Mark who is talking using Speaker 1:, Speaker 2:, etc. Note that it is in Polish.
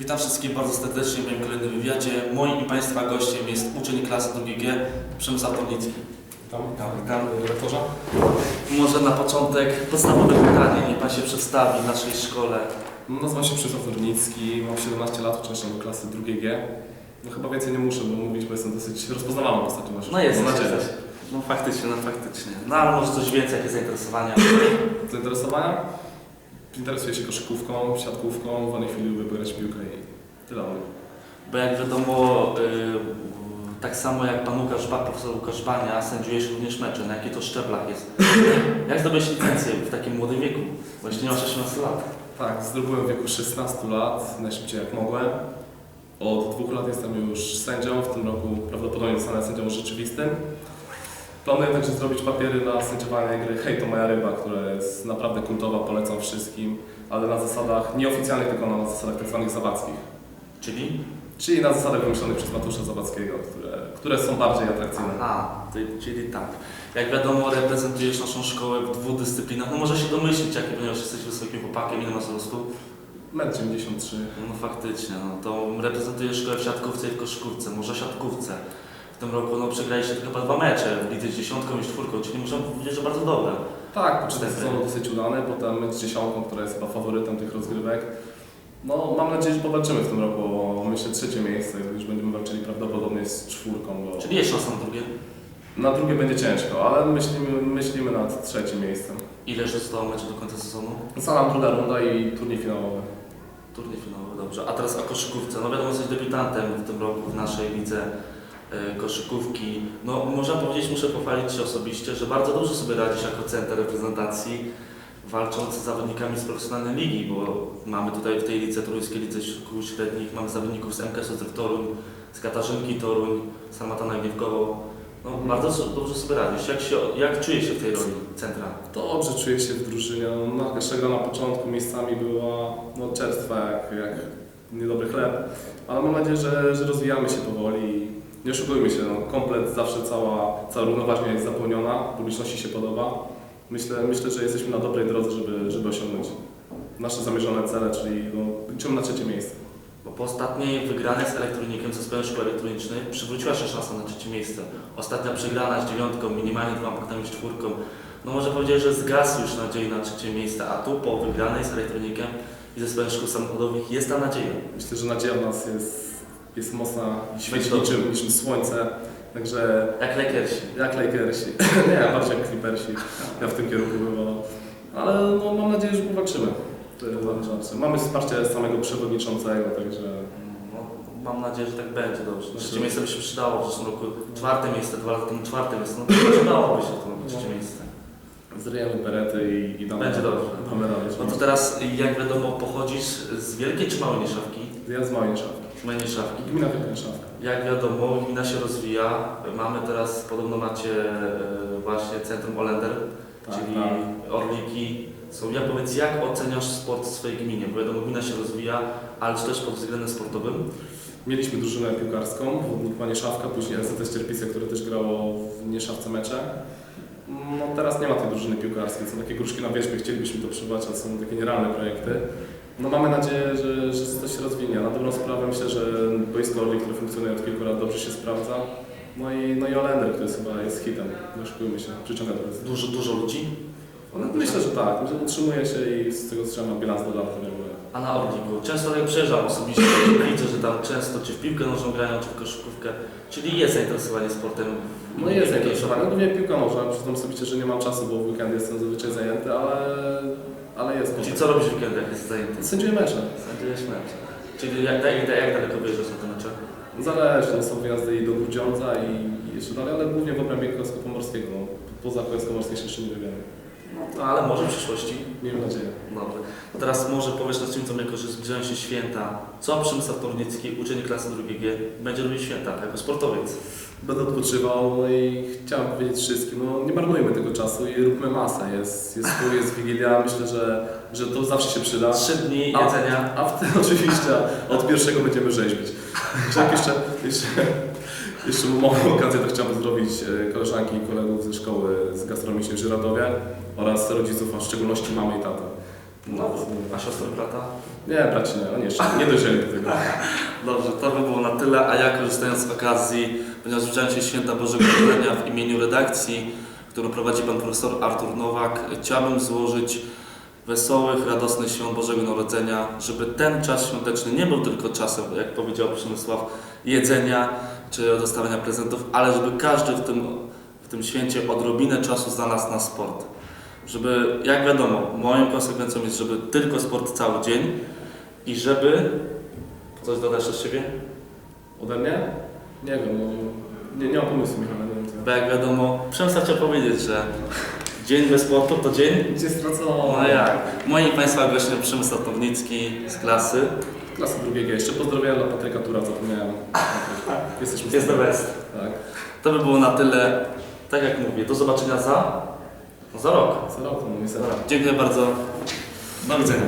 Speaker 1: Witam wszystkich bardzo serdecznie w moim kolejnym wywiadzie. Moim i Państwa gościem jest uczeń klasy 2G Przemysław Tornicki.
Speaker 2: Tam,
Speaker 1: Witam, witam.
Speaker 2: redaktorze.
Speaker 1: Może na początek podstawowe pytanie, niech Pan się przedstawi w naszej szkole.
Speaker 2: No, Nazywam się Przemysław Tornicki, mam 17 lat, uczę się do klasy 2G. No chyba więcej nie muszę bo mówić, bo jestem dosyć rozpoznawalną postacią naszej
Speaker 1: No jest,
Speaker 2: Mam nadzieję.
Speaker 1: jest. No faktycznie, no faktycznie. No ale może coś więcej, jakie zainteresowania.
Speaker 2: Zainteresowania? Interesuję się koszykówką, siatkówką, w wolnej chwili lubię pograć w piłkę i tyle.
Speaker 1: Bo jak wiadomo, y, tak samo jak Pan Łukasz Bak, profesor Łukasz Bania, sędziujesz również mecze. Na jakich to szczeblach jest? Jak zdobyć licencję w takim młodym wieku? Właśnie nie masz 18 lat.
Speaker 2: Tak, zdobyłem w wieku 16 lat, najszybciej jak mogłem. Od dwóch lat jestem już sędzią, w tym roku prawdopodobnie zostanę sędzią rzeczywistym. Planuję także zrobić papiery na sędziowanie gry Hej to moja ryba, która jest naprawdę kultowa, polecam wszystkim, ale na zasadach nieoficjalnych, tylko na zasadach tak zwanych zawackich.
Speaker 1: Czyli?
Speaker 2: Czyli na zasadach wymyślonych przez Matusza Zawadzkiego, które, które są bardziej atrakcyjne.
Speaker 1: Ty, czyli tak. Jak wiadomo, reprezentujesz naszą szkołę w dwóch dyscyplinach. No może się domyślić, jaki ponieważ jesteś wysokim chłopakiem, ile masz wzrostu?
Speaker 2: 1,93 m.
Speaker 1: No faktycznie, no to reprezentujesz szkołę w siatkówce i w koszykówce, może siatkówce. W tym roku no, przegraliście tylko chyba dwa mecze w lidze z dziesiątką i z czwórką, czyli muszę powiedzieć, że bardzo dobre.
Speaker 2: Tak, początek
Speaker 1: Wstępy.
Speaker 2: sezonu dosyć udany, potem z dziesiątką, która jest chyba faworytem tych rozgrywek. No, mam nadzieję, że powalczymy w tym roku o myślę trzecie miejsce, już będziemy walczyli prawdopodobnie z czwórką, bo
Speaker 1: Czyli szansa na drugie.
Speaker 2: na drugie będzie ciężko, ale myślimy, myślimy nad trzecim miejscem.
Speaker 1: Ile jeszcze zostało meczy do końca sezonu?
Speaker 2: Nam druga runda i turniej finałowy.
Speaker 1: Turniej finałowy, dobrze. A teraz o koszykówce. No wiadomo, jesteś debiutantem w tym roku w naszej lidze koszykówki. No można powiedzieć, muszę pochwalić Cię osobiście, że bardzo dobrze sobie radzisz jako center reprezentacji, walcząc z zawodnikami z profesjonalnej ligi, bo mamy tutaj w tej lidze, Toruńskiej Lidze Szkół Średnich, mamy zawodników z MKS z Toruń, z Katarzynki Toruń, z Armatana Gniewkowo. No bardzo so- dobrze sobie radzisz. Jak, się, jak czujesz się w tej roli centra?
Speaker 2: Dobrze czuję się w drużynie. No, pierwsza gra na początku miejscami była no, czerstwa jak, jak niedobry chleb, ale mam nadzieję, że, że rozwijamy się powoli nie oszukujmy się, no, komplet zawsze cała, cała równoważnia jest zapełniona, publiczności się podoba. Myślę, myślę, że jesteśmy na dobrej drodze, żeby, żeby osiągnąć nasze zamierzone cele, czyli no, liczymy na trzecie miejsce.
Speaker 1: Bo po ostatniej wygranej z elektronikiem, zespołem szkoły elektronicznej, przywróciła się szansa na trzecie miejsce. Ostatnia przegrana z dziewiątką, minimalnie dwoma punktami z czwórką. No może powiedzieć, że zgasł już nadziei na trzecie miejsce, a tu po wygranej z elektronikiem i zespołem szkół samochodowych jest ta nadzieja.
Speaker 2: Myślę, że nadzieja w nas jest, jest mocna i świeci
Speaker 1: Będzie
Speaker 2: niczym, niczym słońce, także
Speaker 1: Jak Lakersi.
Speaker 2: Jak Lakersi. nie, bardziej jak Clippersi. Ja w tym kierunku bym wolał. Ale no, mam nadzieję, że powalczymy. To jest ważne. Mamy wsparcie samego przewodniczącego, także
Speaker 1: No, mam nadzieję, że tak będzie dobrze. Trzecie miejsce by się przydało w zeszłym roku. Czwarte miejsce, dwa lata temu czwarte miejsce. No przydałoby się tym roku trzecie miejsce.
Speaker 2: zryjemy berety i, i damy,
Speaker 1: Będzie dobrze.
Speaker 2: damy radę.
Speaker 1: No to teraz, jak wiadomo, pochodzisz z wielkiej czy małej Nieszawki?
Speaker 2: Ja z małej Nieszawki.
Speaker 1: Małej Nieszawki.
Speaker 2: Gmina Wielka Nieszawka.
Speaker 1: Jak wiadomo, gmina się rozwija. Mamy teraz, podobno macie e, właśnie Centrum Olender,
Speaker 2: Tak,
Speaker 1: czyli
Speaker 2: tak.
Speaker 1: Orliki. Są, ja powiedz, jak oceniasz sport w swojej gminie? Bo wiadomo, gmina się rozwija, ale czy też pod względem sportowym?
Speaker 2: Mieliśmy drużynę piłkarską, wodnik była Nieszawka, później LCT Cierpice, które też grało w Nieszawce mecze. No teraz nie ma tej drużyny piłkarskiej, są takie gruszki na wierzbie, chcielibyśmy to przybrać, ale są takie nierealne projekty. No mamy nadzieję, że, że Na dobrą sprawę myślę, że boisko Orlik, które funkcjonuje od kilku lat, dobrze się sprawdza. No i, no i Olender, który jest chyba jest hitem, nie oszukujmy się, przyciąga do jest.
Speaker 1: Dużo, dużo ludzi?
Speaker 2: Myślę, że tak, że utrzymuje się i z tego co trzeba bilans dodatkowy.
Speaker 1: A na Orliku? Często jak przejeżdżam osobiście, widzę, że tam często czy w piłkę nożną grają, czy w koszykówkę. Czyli jest zainteresowanie sportem.
Speaker 2: No jest zainteresowanie. No głównie piłka nożna, przyznam osobiście, że nie mam czasu, bo w weekend jestem zazwyczaj zajęty, ale, ale jest.
Speaker 1: Czyli co robisz w weekend, jak jest zajęty?
Speaker 2: Sędziuję mecze.
Speaker 1: Sędziujesz mecz. Czyli jak, jak, jak daleko bierzesz na te mecze?
Speaker 2: Zależy, no są wyjazdy i do Grudziądza i, jeszcze dalej, ale głównie w obrębie Kujawsko-Pomorskiego. No, poza Kujawsko-Pomorskie się jeszcze nie wybieram.
Speaker 1: No, ale może w przyszłości.
Speaker 2: Miejmy nadzieję.
Speaker 1: Dobrze. To teraz może powiesz nas tym, jako że zbliżają się święta. Co Przemysław Tornicki, uczeń klasy 2G, będzie robić w święta jako sportowiec?
Speaker 2: Będę odpoczywał no i chciałem powiedzieć wszystkim, no nie marnujmy tego czasu i róbmy masę. Jest, jest tu, jest Wigilia, myślę, że, że to zawsze się przyda.
Speaker 1: Trzy dni
Speaker 2: A-
Speaker 1: jedzenia.
Speaker 2: A w tym oczywiście od pierwszego będziemy rzeźbić. Jeszcze, jak jeszcze, jeszcze, jeszcze mam okazję, to chciałbym pozdrowić e, koleżanki i kolegów ze szkoły z gastronomicznej w Żyradowie oraz rodziców, a w szczególności mamy i tatę.
Speaker 1: No, a siostry brata?
Speaker 2: Nie, braci nie, oni jeszcze nie dojrzeli do tego.
Speaker 1: Dobrze, to by było na tyle, a ja korzystając z okazji, ponieważ zbliżają się święta Bożego Narodzenia w imieniu redakcji, którą prowadzi pan profesor Artur Nowak, chciałbym złożyć wesołych, radosnych świąt Bożego Narodzenia, żeby ten czas świąteczny nie był tylko czasem, jak powiedział Przemysław, jedzenia czy dostawania prezentów, ale żeby każdy w tym, w tym święcie odrobinę czasu znalazł na sport. Żeby, jak wiadomo, moją konsekwencją jest, żeby tylko sport cały dzień i żeby Coś dodasz od siebie?
Speaker 2: Ode mnie? Nie wiem, no, nie, nie mam pomysłu, Michał, nie wiem co.
Speaker 1: Bo jak wiadomo, Przemysław chciał powiedzieć, że dzień bez sportu to dzień.
Speaker 2: Gdzie stracono?
Speaker 1: No jak? Moi Państwa gościem Przemysław Pawnicki z klasy.
Speaker 2: Klasy drugiego. Jeszcze pozdrowienia dla Patryka Tura, zapomniałem. Jesteśmy
Speaker 1: Jest the best.
Speaker 2: Tak.
Speaker 1: To by było na tyle. Tak jak mówię, do zobaczenia za, za rok.
Speaker 2: Co rok, no.
Speaker 1: Dziękuję bardzo. Do widzenia.